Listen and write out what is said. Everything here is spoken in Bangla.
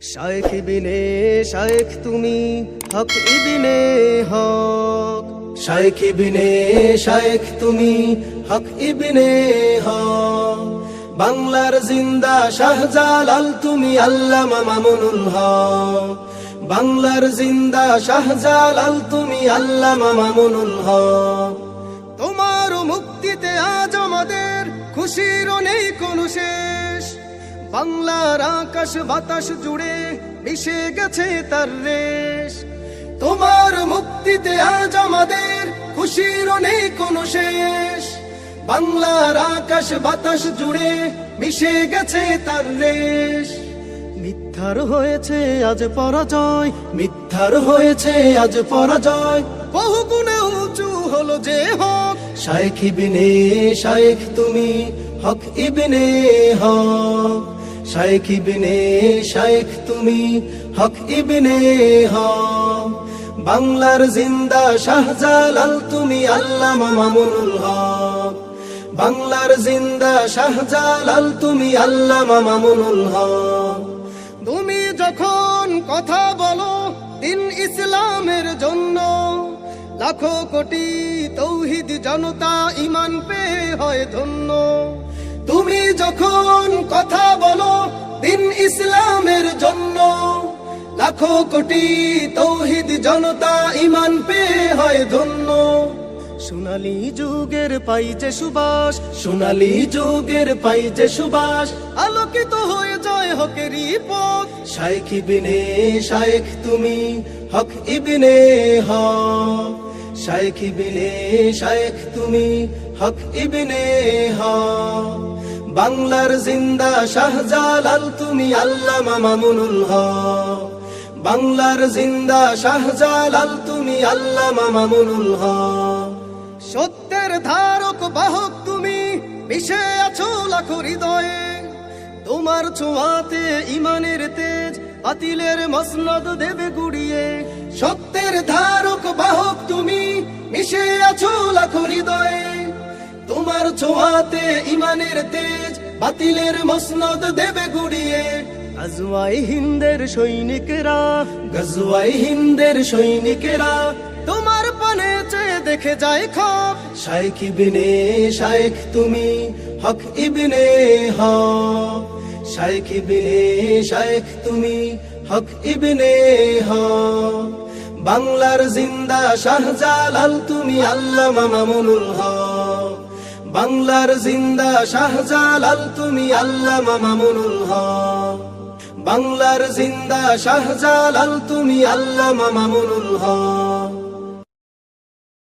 শায়েখ ইবিনে, শায়েখ তুমি, হক ইবিনে, হক। শায়েখ ইবিনে, শায়েখ তুমি, হক ইবিনে, হক। বাংলার জিন্দা শাহজালাল তুমি, আল্লামা মামুনুল হক। বাংলার জিন্দা শাহজালাল তুমি, আল্লামা মামুনুল হক। তোমার মুক্তিতে আজ আমাদের খুশির নেই কোনো শেষ বাংলার আকাশ বাতাস জুড়ে মিশে গেছে তার রেশ। তোমার মুক্তিতে আজ আমাদের খুশির নেই কোনো শেষ বাংলার আকাশ বাতাস জুড়ে মিশে গেছে তার রেশ। মিথ্যার হয়েছে আজ পরাজয়, মিথ্যার হয়েছে আজ পরাজয়। বহু গুণে উঁচু হলো যে হক। শায়েখ ইবিনে শায়েখ তুমি হক ইবিনে হক। শায়েখ ইবিনে শায়েখ, তুমি হক ইবিনে হক। বাংলার জিন্দা শাহজালাল, তুমি আল্লামা মামুনুল হক। বাংলার জিন্দা শাহজালাল, তুমি আল্লামা মামুনুল হক। তুমি যখন কথা বলো দিন ইসলামের জন্য, লাখো কোটি তৌহিদ জনতা ইমান পেয়ে হয় ধন্য। তুমি যখন কথা লাখো কোটি তৌহিদ জনতা ইমান পেয়ে হয় ধন্য। সোনালী যুগের পাই যে সুবাস, সোনালী যুগের পাই যে সুবাস, আলোকিত হয়ে যায় হকেরই পথ। শাইখ ইবিনে শাইখ তুমি, হক ইবিনে হক। শাইখ ইবিনে শাইখ তুমি, হক ইবিনে হক। বাংলার জিন্দা শাহজালাল তুমি, আল্লামা মামুনুল হক। বাংলার জিন্দা শাহজালাল, তুমি আল্লামা মামুনুল হক। সত্যের ধারক বাহক তুমি, মিশে আছো লাখো হৃদয়ে। তোমার ছোঁয়াতে ইমানের তেজ, বাতিলের মসনদ দেবে গুড়িয়ে। সত্যের ধারক বাহক তুমি, মিশে আছো লাখো হৃদয়ে। তোমার ছোঁয়াতে ইমানের তেজ, বাতিলের মসনদ দেবে গুড়িয়ে। গজওয়াই হিন্দের সৈনিকেরা গজওয়াই হিন্দের সৈনিকেরা। তোমার পানে চেয়ে দেখে যায় খপ। শাইখ ইবিনে শাইখ তুমি হক ইবিনে হক। শাইখ ইবিনে শাইখ তুমি হক ইবিনে হক। বাংলার জিন্দা শাহজালাল তুমি আল্লামা মামুনুল হক। বাংলার জিন্দা শাহজালাল তুমি আল্লামা মামুনুল হক। বাংলার জিন্দা শাহজালাল তুমি আল্লামা মামুনুল হক।